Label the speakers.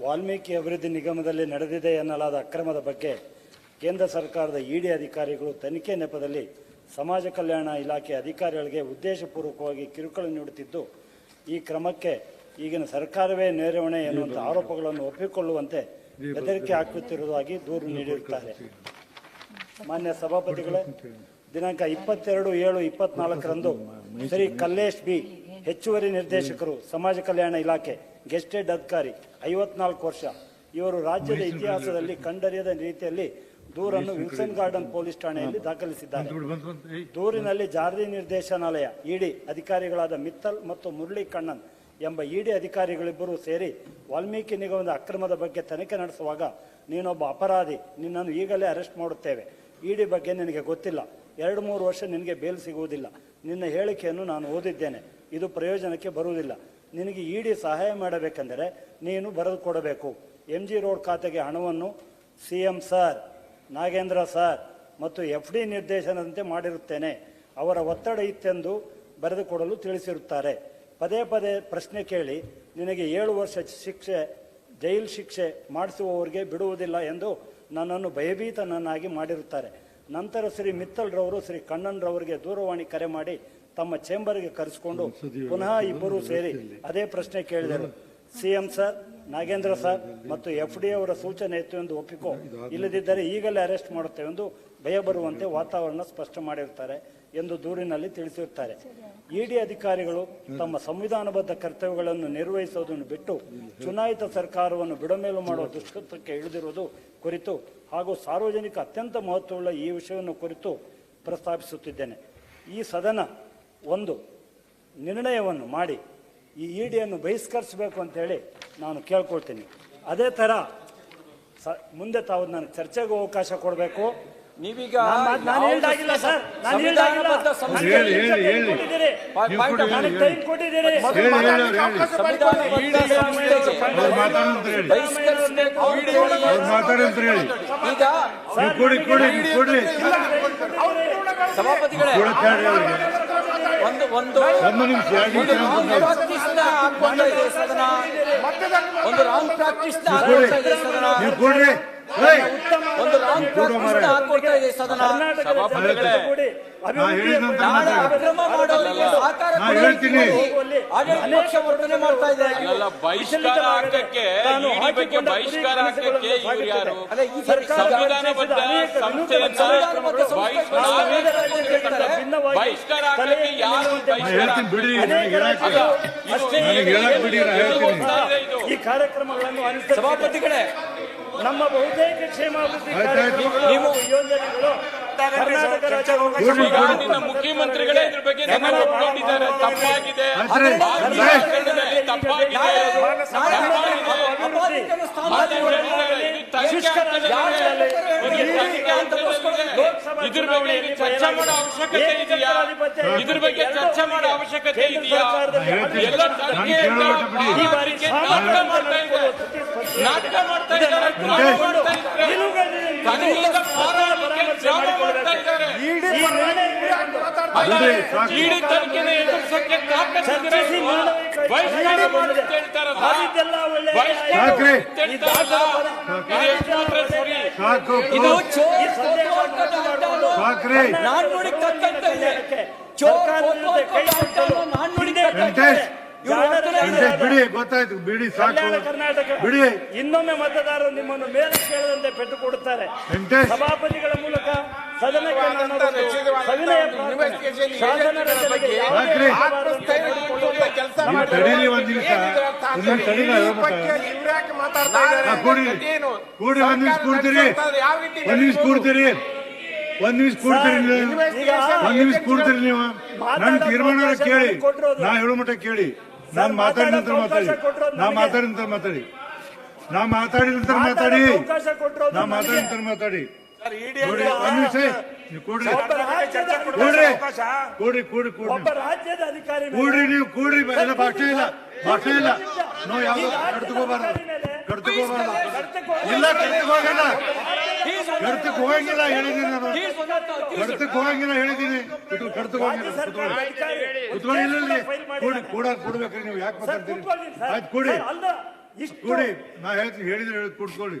Speaker 1: ವಾಲ್ಮೀಕಿ ಅಭಿವೃದ್ಧಿ ನಿಗಮದಲ್ಲಿ ನಡೆದಿದೆ ಎನ್ನಲಾದ ಅಕ್ರಮದ ಬಗ್ಗೆ ಕೇಂದ್ರ ಸರ್ಕಾರದ ಇಡಿ ಅಧಿಕಾರಿಗಳು ತನಿಖೆ ನೆಪದಲ್ಲಿ ಸಮಾಜ ಕಲ್ಯಾಣ ಇಲಾಖೆ ಅಧಿಕಾರಿಗಳಿಗೆ ಉದ್ದೇಶಪೂರ್ವಕವಾಗಿ ಕಿರುಕುಳ ನೀಡುತ್ತಿದ್ದು ಈ ಕ್ರಮಕ್ಕೆ ಈಗಿನ ಸರ್ಕಾರವೇ ನೇರವಣೆ ಎನ್ನುವಂಥ ಆರೋಪಗಳನ್ನು ಒಪ್ಪಿಕೊಳ್ಳುವಂತೆ ಬೆದರಿಕೆ ಹಾಕುತ್ತಿರುವುದಾಗಿ ದೂರು ನೀಡಿರುತ್ತಾರೆ. ಮಾನ್ಯ ಸಭಾಪತಿಗಳೇ ದಿನಾಂಕ ಇಪ್ಪತ್ತೆರಡು ಏಳು ಇಪ್ಪತ್ನಾಲ್ಕರಂದು ಶ್ರೀ ಕಲ್ಲೇಶ್ ಬಿ ಹೆಚ್ಚುವರಿ ನಿರ್ದೇಶಕರು ಸಮಾಜ ಕಲ್ಯಾಣ ಇಲಾಖೆ ಗೆಸ್ಟೆಡ್ ಅಧಿಕಾರಿ ಐವತ್ನಾಲ್ಕು ವರ್ಷ. ಇವರು ರಾಜ್ಯದ ಇತಿಹಾಸದಲ್ಲಿ ಕಂಡರಿಯದ ರೀತಿಯಲ್ಲಿ ದೂರನ್ನು ವಿಲ್ಸನ್ ಗಾರ್ಡನ್ ಪೊಲೀಸ್ ಠಾಣೆಯಲ್ಲಿ ದಾಖಲಿಸಿದ್ದಾರೆ. ದೂರಿನಲ್ಲಿ ಜಾರಿ ನಿರ್ದೇಶನಾಲಯ ಇಡಿ ಅಧಿಕಾರಿಗಳಾದ ಮಿತ್ತಲ್ ಮತ್ತು ಮುರಳಿ ಕಣ್ಣನ್ ಎಂಬ ಇಡಿ ಅಧಿಕಾರಿಗಳಿಬ್ಬರು ಸೇರಿ ವಾಲ್ಮೀಕಿ ನಿಗಮದ ಅಕ್ರಮದ ಬಗ್ಗೆ ತನಿಖೆ ನಡೆಸುವಾಗ ನೀನೊಬ್ಬ ಅಪರಾಧಿ ನಿನ್ನನ್ನು ಈಗಲೇ ಅರೆಸ್ಟ್ ಮಾಡುತ್ತೇವೆ. ಇಡಿ ಬಗ್ಗೆ ನಿನಗೆ ಗೊತ್ತಿಲ್ಲ. ಎರಡು ಮೂರು ವರ್ಷ ನಿನಗೆ ಬೇಲ್ ಸಿಗುವುದಿಲ್ಲ. ನಿನ್ನ ಹೇಳಿಕೆಯನ್ನು ನಾನು ಓದಿದ್ದೇನೆ. ಇದು ಪ್ರಯೋಜನಕ್ಕೆ ಬರುವುದಿಲ್ಲ. ನಿನಗೆ ಇ ಡಿ ಸಹಾಯ ಮಾಡಬೇಕೆಂದರೆ ನೀನು ಬರೆದು ಕೊಡಬೇಕು. ಎಂ ಜಿ ರೋಡ್ ಖಾತೆಗೆ ಹಣವನ್ನು C M sir, Nagendra sir ಮತ್ತು ಎಫ್ ಡಿ ನಿರ್ದೇಶನದಂತೆ ಮಾಡಿರುತ್ತೇನೆ. ಅವರ ಒತ್ತಡ ಇತ್ತೆಂದು ಬರೆದುಕೊಡಲು ತಿಳಿಸಿರುತ್ತಾರೆ. ಪದೇ ಪದೇ ಪ್ರಶ್ನೆ ಕೇಳಿ, ನಿನಗೆ ಏಳು ವರ್ಷ ಶಿಕ್ಷೆ, ಜೈಲು ಶಿಕ್ಷೆ ಮಾಡಿಸುವವರಿಗೆ ಬಿಡುವುದಿಲ್ಲ ಎಂದು ನನ್ನನ್ನು ಭಯಭೀತನನ್ನಾಗಿ ಮಾಡಿರುತ್ತಾರೆ. ನಂತರ ಶ್ರೀ ಮಿತ್ತಲ್ರವರು ಶ್ರೀ ಕಣ್ಣನ್ರವರಿಗೆ ದೂರವಾಣಿ ಕರೆ ಮಾಡಿ ತಮ್ಮ ಚೇಂಬರ್ಗೆ ಕರೆಸಿಕೊಂಡು ಪುನಃ ಇಬ್ಬರು ಸೇರಿ ಅದೇ ಪ್ರಶ್ನೆ ಕೇಳಿದರು. ಸಿಎಂ ಸರ್ ನಾಗೇಂದ್ರ ಸರ್ ಮತ್ತು ಎಫ್ ಡಿ ಅವರ ಸೂಚನೆ ಇತ್ತು ಎಂದು ಒಪ್ಪಿಕೋ. ಇಲ್ಲದಿದ್ದರೆ ಈಗಲೇ ಅರೆಸ್ಟ್ ಮಾಡುತ್ತೇವೆ ಎಂದು ಭಯ ಬರುವಂತೆ ವಾತಾವರಣ ಸ್ಪಷ್ಟ ಮಾಡಿರುತ್ತಾರೆ ಎಂದು ದೂರಿನಲ್ಲಿ ತಿಳಿಸಿರುತ್ತಾರೆ. ಇಡಿ ಅಧಿಕಾರಿಗಳು ತಮ್ಮ ಸಂವಿಧಾನಬದ್ಧ ಕರ್ತವ್ಯಗಳನ್ನು ನಿರ್ವಹಿಸುವುದನ್ನು ಬಿಟ್ಟು ಚುನಾಯಿತ ಸರ್ಕಾರವನ್ನು ಬಿಡಮೇಲು ಮಾಡುವ ದುಷ್ಕೃತ್ಯಕ್ಕೆ ಇಳಿದಿರುವುದು ಕುರಿತು ಹಾಗೂ ಸಾರ್ವಜನಿಕ ಅತ್ಯಂತ ಮಹತ್ವವುಳ್ಳ ಈ ವಿಷಯವನ್ನು ಕುರಿತು ಪ್ರಸ್ತಾಪಿಸುತ್ತಿದ್ದೇನೆ. ಈ ಸದನ ಒಂದು ನಿರ್ಣಯವನ್ನು ಮಾಡಿ ಈ ಇಡಿಯನ್ನು ಬಹಿಷ್ಕರಿಸಬೇಕು ಅಂತೇಳಿ ನಾನು ಕೇಳ್ಕೊಳ್ತೀನಿ. ಅದೇ ಥರ ಸ ಮುಂದೆ ತಾವು ನನಗೆ ಚರ್ಚೆಗೂ ಅವಕಾಶ ಕೊಡಬೇಕು.
Speaker 2: ನೀವೀಗ
Speaker 1: ನಾನು ಹೇಳ್ದಾಗಿಲ್ಲ ಸರ್. ನಾನು ಹೇಳ್ದಾಗಿಲ್ಲ.
Speaker 3: ಹೇಳಿ, ಹೇಳಿ,
Speaker 1: ಟೈಮ್
Speaker 3: ಹೇಳಿ.
Speaker 1: ಟೈಮ್ ಕೊಟ್ಟಿದ್ದೀರಿ
Speaker 2: ಈಗ
Speaker 3: ಕೊಡಿ ಕೊಡಿ
Speaker 2: ಸಭಾಪತಿಗಳೇ. ಒಂದು ಒಂದು.
Speaker 3: ಒಂದು ನಿಮಿಷ ಎರಡು
Speaker 2: ಒಂದು
Speaker 3: ನಿಮಿಷ.
Speaker 2: ರಾಂಗ್ ಪ್ರಾಕ್ಟೀಸ್ನ ಹಾಕೊಳ್ತಾ ಇದೆ ಸದನ ಒಂದು ರಾಂಗ್ ಪ್ರಾಕ್ಟೀಸ್ನ ಹಾಕೊಳ್ತಾ ಇದೆ ಸದನ ಒಂದು ರಾಂಗ್ ಪ್ರಾಕ್ಟೀಸ್ನ ಹಾಕೊಳ್ತಾ ಇದೆ ಸದನ ನಾಳೆ. ಅಕ್ರಮ ಮಾಡೋರಿಗೆ ಸಹಕಾರ
Speaker 3: ಹೇಳ್ತೀನಿ.
Speaker 2: ಆಡಳಿತ ವರ್ತನೆ ಮಾಡ್ತಾ ಇದೆ.
Speaker 4: ಬಹಿಷ್ಕಾರ ಹಾಕಕ್ಕೆ ಬಗ್ಗೆ ಬಹಿಷ್ಕಾರ ಹಾಕಕ್ಕೆ ಇವ್ರು ಯಾರು? ಸಂಸ್ಥೆಯನ್ನ
Speaker 2: ಸಂವಿಧಾನಬದ್ಧ
Speaker 4: ಬಹಿಷ್ಕಾರ ಯಾರು
Speaker 3: ಹೇಳ್ತೀನಿ. ಬಿಡಿ
Speaker 1: ಈ ಕಾರ್ಯಕ್ರಮಗಳನ್ನು
Speaker 2: ಸಭಾಪತಿಗಳೇ
Speaker 1: ನಮ್ಮ ಬಹುತೇಕ ಕ್ಷೇಮಾಭಿವೃದ್ಧಿ
Speaker 2: ನೀವು-
Speaker 1: ಯೋಜನೆಗಳು.
Speaker 4: ಮುಖ್ಯಮಂತ್ರಿಗಳೇ ಇದ್ರ ಬಗ್ಗೆ ತಪ್ಪಾಗಿದೆ. ತಪ್ಪಾಗಿದೆ
Speaker 2: ನಾಳೆ
Speaker 4: ತಪ್ಪಾಗಿದೆ.
Speaker 2: ಅಪರಾಧಿಗಳ ಸ್ಥಾನ
Speaker 4: ಮಾತು ಹೇಳಿದ್ರೆ ಇದು ತನಿಖೆ ಆಗ್ತದೆ. ಇದು ತನಿಖೆ ಆಗ್ತದೆ. ಇದ್ರ ಬಗ್ಗೆ ಚರ್ಚೆ ಮಾಡೋ ಅವಶ್ಯಕತೆ ಇದೆಯಾ? ಇದ್ರ ಬಗ್ಗೆ ಚರ್ಚೆ ಮಾಡೋ ಅವಶ್ಯಕತೆ ಇದೆಯಾ? ಎಲ್ಲ. ನಾಟಕ ಮಾಡ್ತಾ ಇದ್ದಾರೆ. ನಾಟಕ ಮಾಡ್ತಾ ಇದ್ದಾರೆ. ಇಡೀ ತನಿಖೆನ ಎದುರಿಸಕ್ಕೆ. ಬಹಿಷ್ಕಾರ ಮಾಡಿ ಹೇಳ್ತಾರಲ್ಲ. ಬಹಿಷ್ಕಾರ ಇದು ಎಷ್ಟು ಮಾತ್ರ ಸರಿ
Speaker 3: ಸಾಕು
Speaker 2: ಇದು ಚೋರ್ ಕೋಟ್ವಾಲ್ಕಟ
Speaker 3: ಸಾಕ್ರಿ
Speaker 2: ನಾಣ್ಣುಡಿ ಕತ್ತಂತ ಇದೆ.
Speaker 3: ಬಿಡಿ ಗೊತ್ತಾಯ್ತು ಬಿಡಿ ಸಾಕು.
Speaker 1: ಕರ್ನಾಟಕ
Speaker 3: ಬಿಡಿ.
Speaker 1: ಇನ್ನೊಮ್ಮೆ ಮತದಾರರು ನಿಮ್ಮನ್ನು ಮೇಲೆ ಕೇಳದಂತೆ ಪೆಟ್ಟು ಕೊಡುತ್ತಾರೆ. ಸಭಾಪತಿಗಳ ಮೂಲಕ ಸದನಕ್ಕೆ
Speaker 3: ಕೂಡಿ ಒಂದ್ ನಿಮಿಷ ಕೂಡ್ತೀರಿ ಒಂದ್ ನಿಮಿಷ ಕೂಡ್ತೀರಿ ಒಂದ್ ನಿಮಿಷ ಕೂಡ್ತೀರಿ ಒಂದ್ ನಿಮಿಷ ಕೂಡ್ತೀರಿ ನೀವು. ನನ್ ತೀರ್ಮಾನ ಕೇಳಿ. ನಾ ಹೇಳೋ ಮಟ್ಟ ಕೇಳಿ. ನಾನು ಮಾತಾಡಿದ ನಂತರ ಮಾತಾಡಿ. ನಾ ಮಾತಾಡಿದ ನಂತರ ಮಾತಾಡಿ. ನಾ ಮಾತಾಡಿದ ನಂತರ ಮಾತಾಡಿ. ನಾ. ಮಾತಾಡಿದ ನಂತರ ಮಾತಾಡಿ. ನೋಡಿ ಒಂದ್ ನಿಮಿಷ. ನೀವು ಕೂಡ್ರಿ. ಕೂಡ್ರಿ. ಕೂಡ್ರಿ ಕೂಡ್ರಿ ಕೂಡ್ರಿ.
Speaker 1: ಒಬ್ಬ ರಾಜ್ಯದ ಅಧಿಕಾರಿ ಮೇಲೆ.
Speaker 3: ಕೂಡ್ರಿ ನೀವು ಕೂಡ್ರಿ. ಎಲ್ಲ ಭಾಷೆ ಇಲ್ಲ. ಭಾಷೆ ಇಲ್ಲ. ನಾವು ಯಾವ್ದು ಕಡ್ತಕೋಬಾರ್ದು ಕಡ್ತಕೋಬಾರ್ದು ಇಲ್ಲ ಕಡ್ತಕ್ ಹೋಗಲ್ಲ. ಕಡ್ತಕ್ ಹೋಗಂಗಿಲ್ಲ ಹೇಳಿದೀನಿ ನಾನು. ಕಡ್ತಕ್ ಹೋಗಂಗಿಲ್ಲ ಹೋಗಂಗಿಲ್ಲ. ಕುತ್ಕೊಳ್ಳಿ. ಕುತ್ಕೊಳ್ಳಿ ಇಲ್ಲ ಇಲ್ಲಿ ಕೂಡಿ, ಕೂಡ, ಕೂಡ್ಬೇಕ್ರಿ ನೀವು. ಯಾಕೆ ಮಾತಾಡ್ತೀರಿ? ಆಯ್ತು, ಕೂಡಿ. ಕೊಡಿ. ನಾ ಹೇಳ್ತೀನಿ, ಹೇಳಿದ್ರೆ ಹೇಳಿ ಕೊಡ್ಕೊಳ್ಳಿ